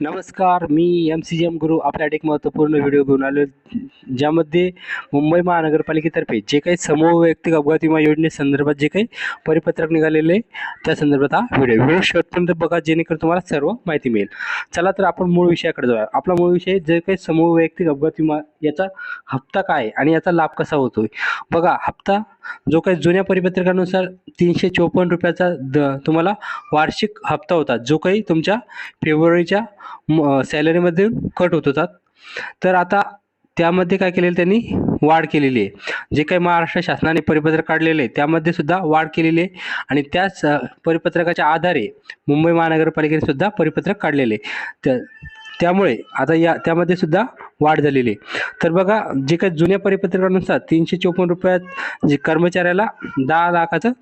नमस्कार मी M C M गुरु आपल्यासाठी एक महत्त्वपूर्ण व्हिडिओ घेऊन आलो. ज्यामध्ये मुंबई महानगरपालिकेतर्फे जे काही समूह वैयक्तिक अपघात विमा योजनेसंदर्भात जे काही परिपत्रक निघालेले आहे, त्या संदर्भात हा व्हिडिओ व्हिडिओ शेवटपर्यंत बघा जेणेकरून तुम्हाला सर्व माहिती मिळेल. चला तर आपण मूळ विषयाकडे जाऊया. आपला मूळ विषय जे काही समूह वैयक्तिक अपघात विमा याचा हप्ता काय आणि याचा लाभ कसा होतोय? बघा हप्ता जो काही जुन्या परिपत्रकानुसार तीनशे चोपन्न रुपयाचा द तुम्हाला वार्षिक हप्ता होता जो काही तुमच्या फेब्रुवारीच्या म- सॅलरीमध्ये कट होत होतात तर आता त्यामध्ये काय केलेलं त्यांनी? वाढ केलेली आहे. जे काही महाराष्ट्र शासनाने परिपत्रक काढलेले आहे त्यामध्ये सुद्धा वाढ केलेली आहे आणि त्याच परिपत्रकाच्या आधारे मुंबई महानगरपालिकेने सुद्धा परिपत्रक काढलेले आहे. त्या त्यामुळे आता या त्यामध्ये सुद्धा वाढ झालेली आहे. तर बघा जे काही जुन्या परिपत्रकानुसार तीनशे चोपन्न रुपयात जे कर्मचाऱ्याला दहा लाखाचं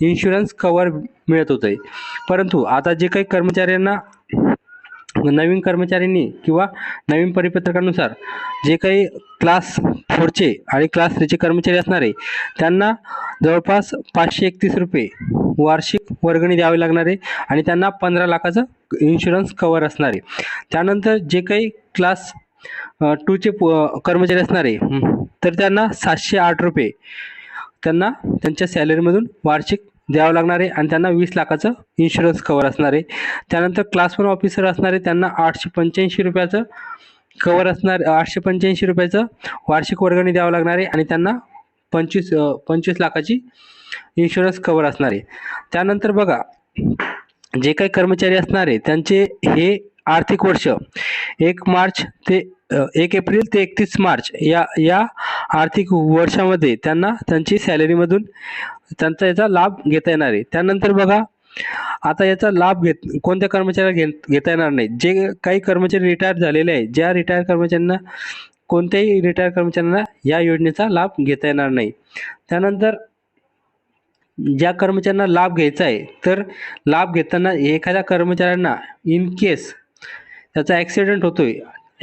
इन्शुरन्स कवर मिळत होतं परंतु आता जे काही कर्मचाऱ्यांना नवीन कर्मचाऱ्यांनी किंवा नवीन परिपत्रकानुसार जे काही क्लास फोरचे आणि क्लास थ्रीचे कर्मचारी असणारे त्यांना जवळपास पाचशे एकतीस रुपये वार्षिक वर्गणी द्यावी लागणारे आणि त्यांना पंधरा लाखाचं इन्शुरन्स कवर असणार आहे. त्यानंतर जे काही क्लास टूचे कर्मचारी असणार आहे तर त्यांना सातशे आठ रुपये. त्यांना त्यांच्या सॅलरीमधून वार्षिक द्यावं लागणार आहे आणि त्यांना वीस लाखाचं इन्शुरन्स कवर असणार. आहे त्यानंतर क्लास वन ऑफिसर असणारे त्यांना आठशे पंच्याऐंशी रुपयाचं कवर असणार आठशे पंच्याऐंशी रुपयाचं वार्षिक वर्गणी द्यावं लागणार आहे आणि त्यांना पंचवीस पंचवीस लाखाची इन्शुरन्स कवर असणार. आहे त्यानंतर बघा जे काही कर्मचारी असणार आहे त्यांचे हे आर्थिक वर्ष. एक मार्च ते एक एप्रिल ते एकतीस मार्च या या आर्थिक वर्षामध्ये त्यांना त्यांची सॅलरीमधून त्यांचा याचा लाभ घेता येणार आहे. त्यानंतर बघा आता याचा लाभ घेत कोणत्या कर्मचाऱ्याला घेत घेता येणार नाही? जे काही कर्मचारी रिटायर झालेले आहे ज्या रिटायर कर्मचाऱ्यांना कोणत्याही रिटायर कर्मचाऱ्यांना या योजनेचा लाभ घेता येणार नाही. त्यानंतर ज्या कर्मचाऱ्यांना लाभ घ्यायचा आहे तर लाभ घेताना एखाद्या कर्मचाऱ्यांना इन केस त्याचा ॲक्सिडेंट होतोय.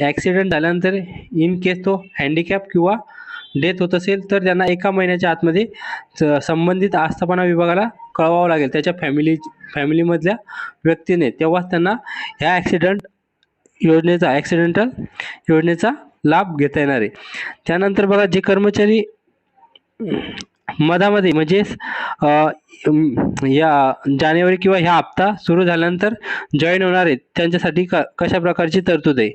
ॲक्सिडेंट झाल्यानंतर इन केस तो हँडिकॅप किंवा डेथ होत असेल तर त्यांना एका महिन्याच्या आतमध्ये संबंधित आस्थापना विभागाला कळवावं लागेल. त्याच्या फॅमिली फॅमिलीमधल्या व्यक्तीने तेव्हाच त्यांना ह्या ॲक्सिडेंट योजनेचा ॲक्सिडेंटल योजनेचा लाभ घेता येणार आहे. त्यानंतर बघा जे कर्मचारी मधामध्ये म्हणजेच या जानेवारी किंवा ह्या हप्ता सुरू झाल्यानंतर जॉईन होणार आहेत त्यांच्यासाठी क कशा प्रकारची तरतूद आहे?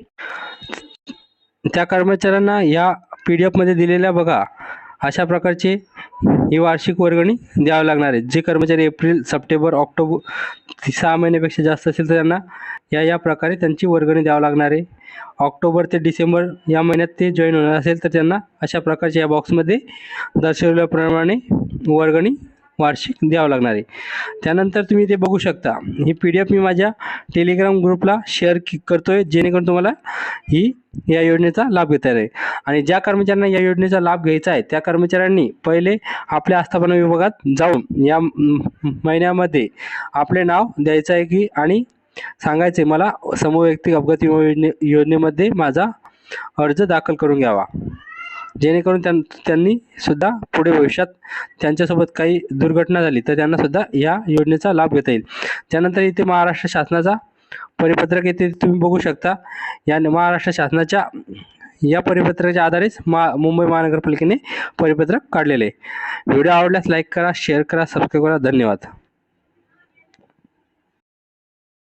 त्या कर्मचाऱ्यांना या पी डी एफमध्ये दिलेल्या बघा अशा प्रकारचे ही वार्षिक वर्गणी द्यावं लागणार आहे. जे कर्मचारी एप्रिल सप्टेंबर ऑक्टोबर सहा महिन्यापेक्षा जास्त असेल तर त्यांना या या प्रकारे त्यांची वर्गणी द्यावं लागणार आहे. ऑक्टोबर ते डिसेंबर या महिन्यात ते जॉईन होणार असेल तर त्यांना अशा प्रकारच्या या बॉक्समध्ये दर्शवल्याप्रमाणे वर्गणी वार्षिक द्यावं लागणार आहे. त्यानंतर तुम्ही ते बघू शकता. ही पी डी एफ मी माझ्या टेलिग्राम ग्रुपला शेअर करतो करतोय जेणेकरून तुम्हाला ही या योजनेचा लाभ घेता येईल आणि ज्या कर्मचाऱ्यांना या योजनेचा लाभ घ्यायचा आहे त्या कर्मचाऱ्यांनी पहिले आपल्या आस्थापना विभागात जाऊन या महिन्यामध्ये आपले नाव द्यायचं आहे की आणि सांगायचे मला समूह वैयक्तिक अपघात विमा योजने योजनेमध्ये माझा अर्ज दाखल करून घ्यावा. जेणेकरून त्यां त्यांनी सुद्धा पुढे भविष्यात त्यांच्यासोबत काही दुर्घटना झाली तर त्यांनासुद्धा या योजनेचा लाभ घेता येईल. त्यानंतर इथे महाराष्ट्र शासनाचा परिपत्रक येथे तुम्ही बघू शकता. या महाराष्ट्र शासनाच्या या परिपत्रकाच्या आधारेच मा मुंबई महानगरपालिकेने परिपत्रक काढलेले आहे. व्हिडिओ आवडल्यास लाईक करा शेअर करा सबस्क्राईब करा. धन्यवाद.